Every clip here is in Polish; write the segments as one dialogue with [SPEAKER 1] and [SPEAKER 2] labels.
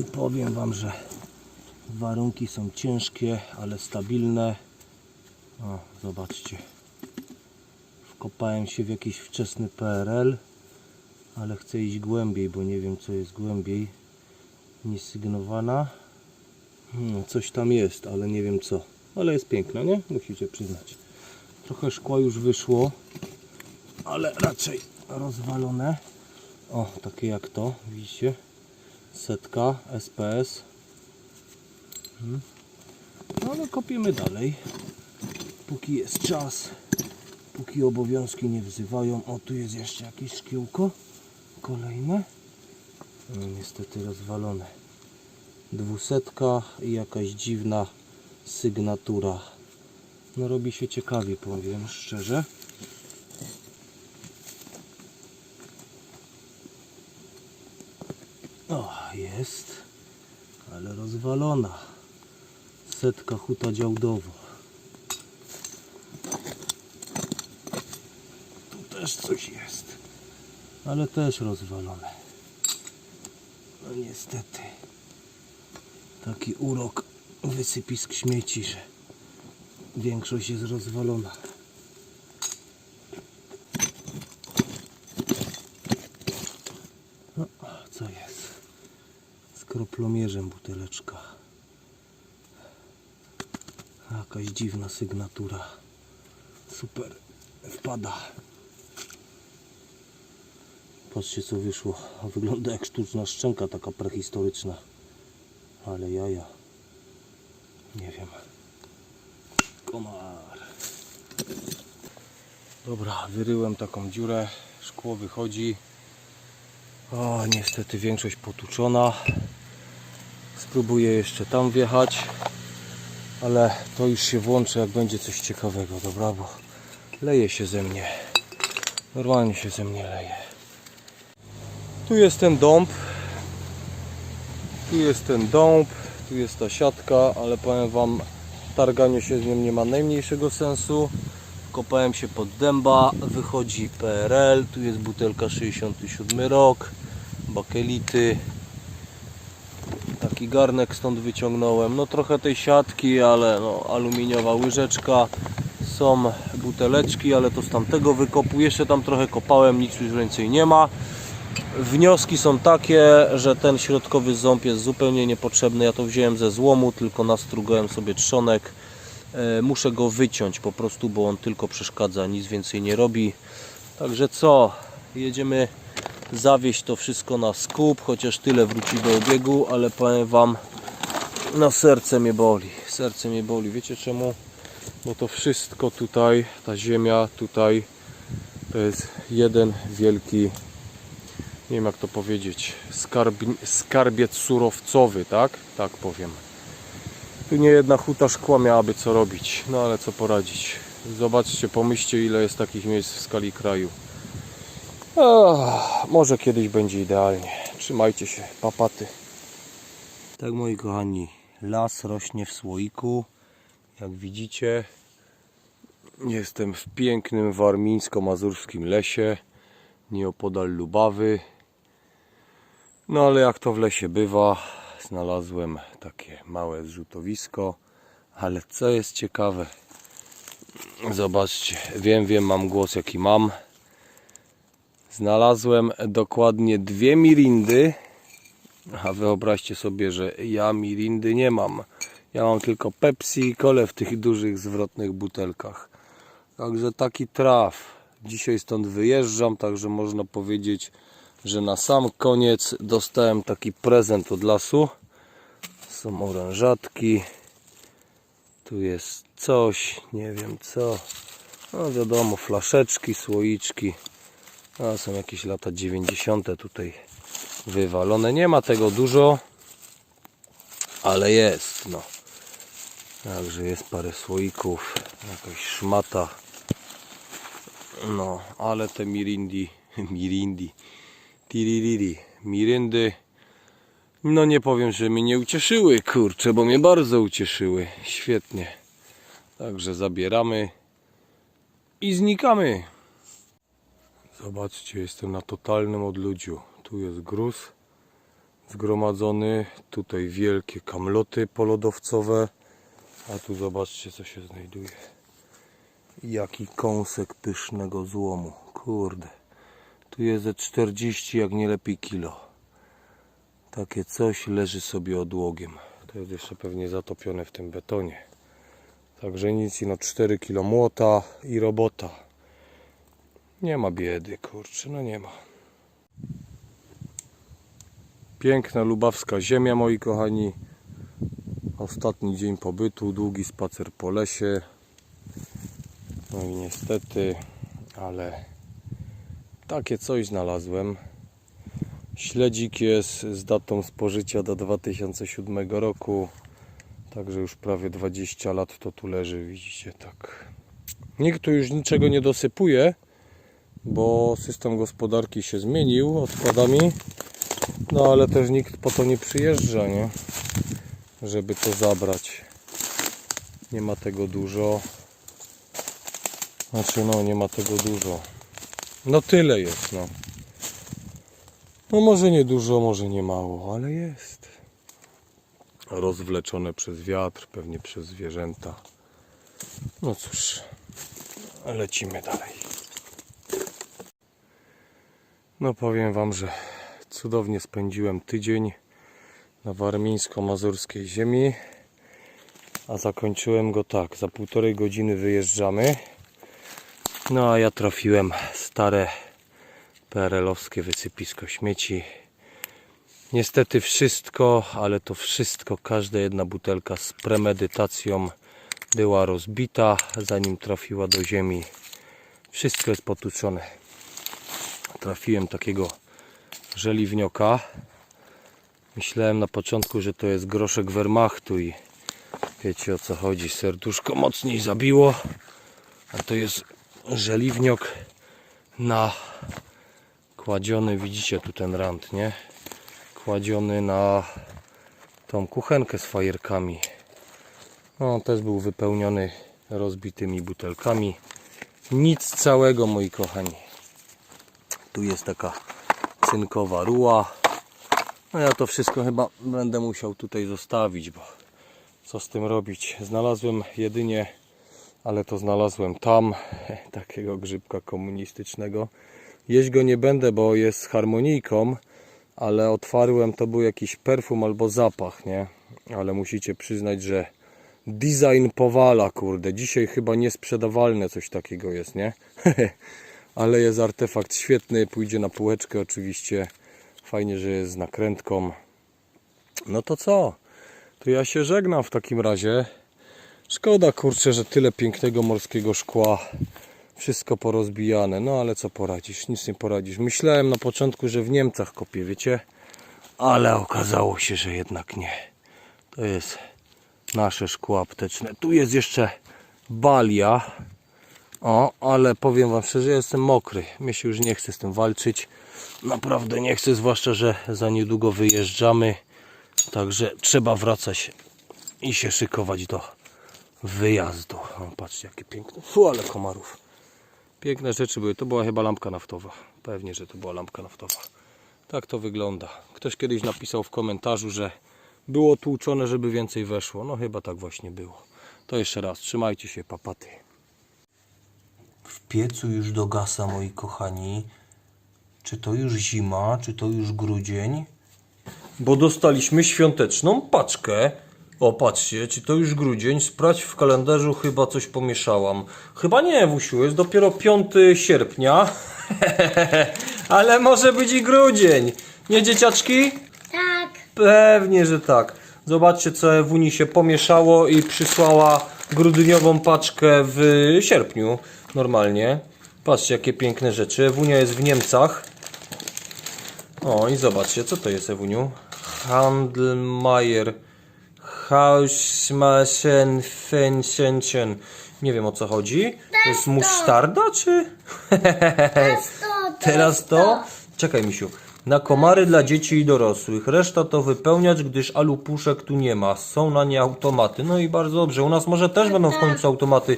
[SPEAKER 1] I powiem Wam, że warunki są ciężkie, ale stabilne. O, zobaczcie. Wkopałem się w jakiś wczesny PRL, ale chcę iść głębiej, bo nie wiem co jest głębiej. Niesygnowana. Hmm, coś tam jest, ale nie wiem co. Ale jest piękna, nie? Musicie przyznać. Trochę szkła już wyszło, ale raczej rozwalone. O, takie jak to, widzicie? Setka, SPS. Hmm. No ale kopiemy dalej. Póki jest czas, póki obowiązki nie wzywają. O, tu jest jeszcze jakieś szkiełko. Kolejne. No, niestety rozwalone. Dwusetka i jakaś dziwna sygnatura. No robi się ciekawie, powiem szczerze. O, jest, ale rozwalona. Setka huta działdowo. Tu też coś jest, ale też rozwalone. No niestety. Taki urok wysypisk śmieci, że większość jest rozwalona. No, co jest? Z kroplomierzem buteleczka. Jakaś dziwna sygnatura. Super. Wpada. Patrzcie co wyszło. Wygląda jak sztuczna szczęka taka prehistoryczna. Ale jaja. Nie wiem. Komar. Dobra, wyryłem taką dziurę. Szkło wychodzi. O, niestety większość potuczona. Spróbuję jeszcze tam wjechać. Ale to już się włączy jak będzie coś ciekawego, dobra, bo leje się ze mnie. Normalnie się ze mnie leje. Tu jest ten dąb. Tu jest ten dąb. Tu jest ta siatka, ale powiem Wam, targanie się z nią nie ma najmniejszego sensu. Kopałem się pod dęba, wychodzi PRL, tu jest butelka 67 rok, bakelity. Taki garnek stąd wyciągnąłem. No trochę tej siatki, ale no, aluminiowa łyżeczka. Są buteleczki, ale to z tamtego wykopu. Jeszcze tam trochę kopałem, nic już więcej nie ma. Wnioski są takie, że ten środkowy ząb jest zupełnie niepotrzebny. Ja to wziąłem ze złomu, tylko nastrugałem sobie trzonek. E, Muszę go wyciąć po prostu, bo on tylko przeszkadza, nic więcej nie robi. Także co? Jedziemy zawieść to wszystko na skup, chociaż tyle wróci do obiegu, ale powiem Wam, no serce mnie boli. Serce mnie boli. Wiecie czemu? Bo to wszystko tutaj, ta ziemia tutaj, to jest jeden wielki nie wiem jak to powiedzieć, skarb, skarbiec surowcowy, tak? Tak powiem. Tu nie jedna huta szkła miałaby co robić, no ale co poradzić. Zobaczcie, pomyślcie ile jest takich miejsc w skali kraju. Może kiedyś będzie idealnie. Trzymajcie się, papaty. Tak moi kochani, las rośnie w słoiku. Jak widzicie, jestem w pięknym warmińsko-mazurskim lesie nieopodal Lubawy. No ale jak to w lesie bywa, znalazłem takie małe zrzutowisko. Ale co jest ciekawe, zobaczcie, wiem, wiem, mam głos jaki mam. Znalazłem dokładnie dwie mirindy, a wyobraźcie sobie, że ja mirindy nie mam. Ja mam tylko Pepsi i kole w tych dużych zwrotnych butelkach. Także taki traf. Dzisiaj stąd wyjeżdżam, także można powiedzieć, że na sam koniec dostałem taki prezent od lasu. Są orężatki. Tu jest coś, nie wiem co. No wiadomo, flaszeczki, słoiczki. A są jakieś lata 90. tutaj wywalone. Nie ma tego dużo, ale jest. No. Także jest parę słoików, jakaś szmata. No, ale te mirindi, mirindi, tiririri, mirindy, no nie powiem, że mnie nie ucieszyły, kurczę, bo mnie bardzo ucieszyły. Świetnie. Także zabieramy i znikamy. Zobaczcie, jestem na totalnym odludziu. Tu jest gruz, zgromadzony. Tutaj wielkie kamloty polodowcowe. A tu zobaczcie co się znajduje. Jaki kąsek pysznego złomu. Kurde. Tu jest ze 40 jak nie lepiej kilo. Takie coś leży sobie odłogiem. To jest jeszcze pewnie zatopione w tym betonie. Także nic, no 4 kilo młota i robota. Nie ma biedy, kurczę, no nie ma. Piękna lubawska ziemia, moi kochani. Ostatni dzień pobytu, długi spacer po lesie. No i niestety, ale takie coś znalazłem. Śledzik jest z datą spożycia do 2007 roku. Także już prawie 20 lat to tu leży, widzicie, tak. Nikt tu już niczego nie dosypuje, bo system gospodarki się zmienił odpadami. No ale też nikt po to nie przyjeżdża, nie? Żeby to zabrać. Nie ma tego dużo. Znaczy no, nie ma tego dużo. No tyle jest, no. No może nie dużo, może nie mało, ale jest. Rozwleczone przez wiatr, pewnie przez zwierzęta. No cóż, lecimy dalej. No powiem Wam, że cudownie spędziłem tydzień na warmińsko-mazurskiej ziemi. A zakończyłem go tak, za półtorej godziny wyjeżdżamy. No a ja trafiłem stare PRL-owskie wysypisko śmieci. Niestety wszystko, ale to wszystko, każda jedna butelka z premedytacją była rozbita, zanim trafiła do ziemi. Wszystko jest potuczone. Trafiłem takiego żeliwnioka. Myślałem na początku, że to jest groszek Wehrmachtu i wiecie o co chodzi. Serduszko mocniej zabiło, a to jest żeliwniok na kładziony, widzicie tu ten rand, nie? Kładziony na tą kuchenkę z fajerkami. No, też był wypełniony rozbitymi butelkami. Nic całego, moi kochani. Tu jest taka cynkowa ruła. No ja to wszystko chyba będę musiał tutaj zostawić, bo co z tym robić? Znalazłem jedynie, ale to znalazłem tam, takiego grzybka komunistycznego. Jeść go nie będę, bo jest z harmonijką, ale otwarłem, to był jakiś perfum albo zapach, nie? Ale musicie przyznać, że design powala, kurde. Dzisiaj chyba niesprzedawalne coś takiego jest, nie? ale jest artefakt świetny, pójdzie na półeczkę oczywiście. Fajnie, że jest z nakrętką. No to co? To ja się żegnam w takim razie. Szkoda kurczę, że tyle pięknego morskiego szkła. Wszystko porozbijane. No ale co poradzisz? Nic nie poradzisz. Myślałem na początku, że w Niemcach kopię, wiecie? Ale okazało się, że jednak nie. To jest nasze szkło apteczne. Tu jest jeszcze balia. O, ale powiem Wam szczerze, jestem mokry. Mnie się już nie chce z tym walczyć. Naprawdę nie chcę, zwłaszcza, że za niedługo wyjeżdżamy. Także trzeba wracać i się szykować do wyjazdu. O, patrzcie, jakie piękne. Fu, ale komarów. Piękne rzeczy były. To była chyba lampka naftowa. Pewnie, że to była lampka naftowa. Tak to wygląda. Ktoś kiedyś napisał w komentarzu, że było tłuczone, żeby więcej weszło. No chyba tak właśnie było. To jeszcze raz. Trzymajcie się, papaty. W piecu już dogasa, moi kochani. Czy to już zima, czy to już grudzień? Bo dostaliśmy świąteczną paczkę. O, patrzcie, czy to już grudzień? Sprawdź w kalendarzu, chyba coś pomieszałam. Chyba nie, Wusiu, jest dopiero 5 sierpnia. Ale może być i grudzień. Nie, dzieciaczki?
[SPEAKER 2] Tak,
[SPEAKER 1] Pewnie, że tak. Zobaczcie, co Ewuni się pomieszało i przysłała grudniową paczkę w sierpniu. Normalnie. Patrzcie, jakie piękne rzeczy. Ewunia jest w Niemcach. O, i zobaczcie, co to jest, Ewuniu? Handlmeier. Hausmaschen Fenschen. Nie wiem o co chodzi. To jest musztarda, czy?
[SPEAKER 2] teraz to,
[SPEAKER 1] Teraz to? Czekaj, misiu. Na komary dla dzieci i dorosłych. Reszta to wypełniacz, gdyż alupuszek tu nie ma. Są na nie automaty. No i bardzo dobrze. U nas może też będą w końcu automaty.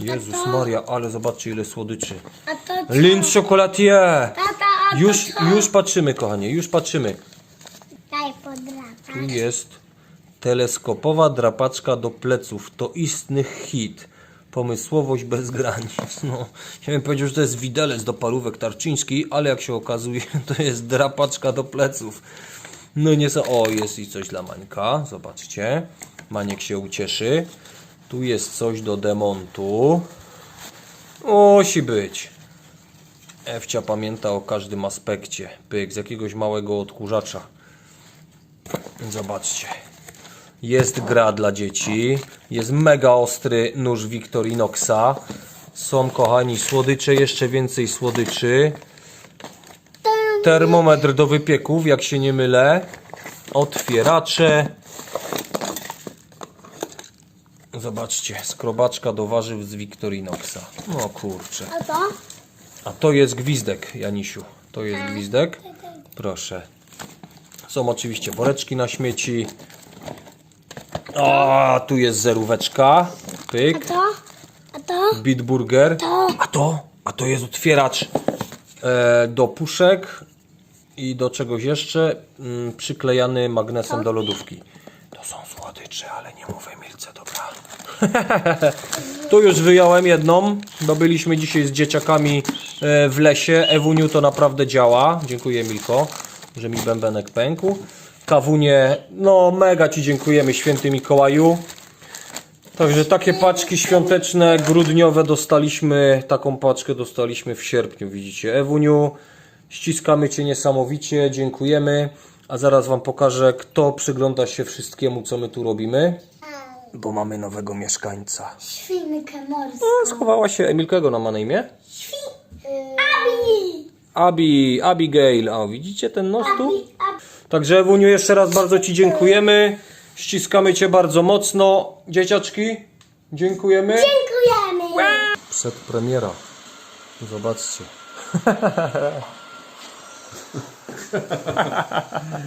[SPEAKER 1] Jezus Maria, ale zobaczcie ile słodyczy.
[SPEAKER 2] A to co?
[SPEAKER 1] Lind chocolatier.
[SPEAKER 2] Tata, a
[SPEAKER 1] Już,
[SPEAKER 2] to co?
[SPEAKER 1] już patrzymy, kochanie, już patrzymy.
[SPEAKER 2] Daj
[SPEAKER 1] Tu jest teleskopowa drapaczka do pleców. To istny hit. Pomysłowość bez granic. No, ja bym powiedział, że to jest widelec do parówek tarczyński, ale jak się okazuje, to jest drapaczka do pleców. No nie so... O, jest i coś dla Mańka. Zobaczcie. Maniek się ucieszy. Tu jest coś do demontu. Musi być. Ewcia pamięta o każdym aspekcie. Pyk, z jakiegoś małego odkurzacza. Zobaczcie. Jest gra dla dzieci. Jest mega ostry nóż Victorinoxa. Są, kochani, słodycze, jeszcze więcej słodyczy. Termometr do wypieków, jak się nie mylę. Otwieracze. Zobaczcie, skrobaczka do warzyw z Victorinoxa. No kurczę.
[SPEAKER 2] A to?
[SPEAKER 1] A to jest gwizdek, Janisiu. To jest gwizdek. Proszę. Są oczywiście woreczki na śmieci. A tu jest zeróweczka.
[SPEAKER 2] A
[SPEAKER 1] Pyk.
[SPEAKER 2] to? A to?
[SPEAKER 1] Bitburger.
[SPEAKER 2] To.
[SPEAKER 1] A to? A to jest otwieracz e, do puszek i do czegoś jeszcze mm, przyklejany magnesem do lodówki. To są słodycze, ale nie mówię. tu już wyjąłem jedną, bo byliśmy dzisiaj z dzieciakami e, w lesie. Ewuniu to naprawdę działa. Dziękuję Milko, że mi bębenek pękł. Kawunie, no mega Ci dziękujemy święty Mikołaju. Także takie paczki świąteczne, grudniowe dostaliśmy, taką paczkę dostaliśmy w sierpniu, widzicie. Ewuniu, ściskamy Cię niesamowicie, dziękujemy. A zaraz Wam pokażę, kto przygląda się wszystkiemu, co my tu robimy. Bo mamy nowego mieszkańca.
[SPEAKER 2] Świnkę morską.
[SPEAKER 1] Schowała się Emilkego na ma na imię?
[SPEAKER 2] Świn... Abi!
[SPEAKER 1] Abi, Abigail. A widzicie ten nos tu?
[SPEAKER 2] Abi, abi.
[SPEAKER 1] Także Ewuniu, jeszcze raz bardzo Ci dziękujemy. Ściskamy Cię bardzo mocno. Dzieciaczki, dziękujemy.
[SPEAKER 2] Dziękujemy!
[SPEAKER 1] Przedpremiera. Zobaczcie.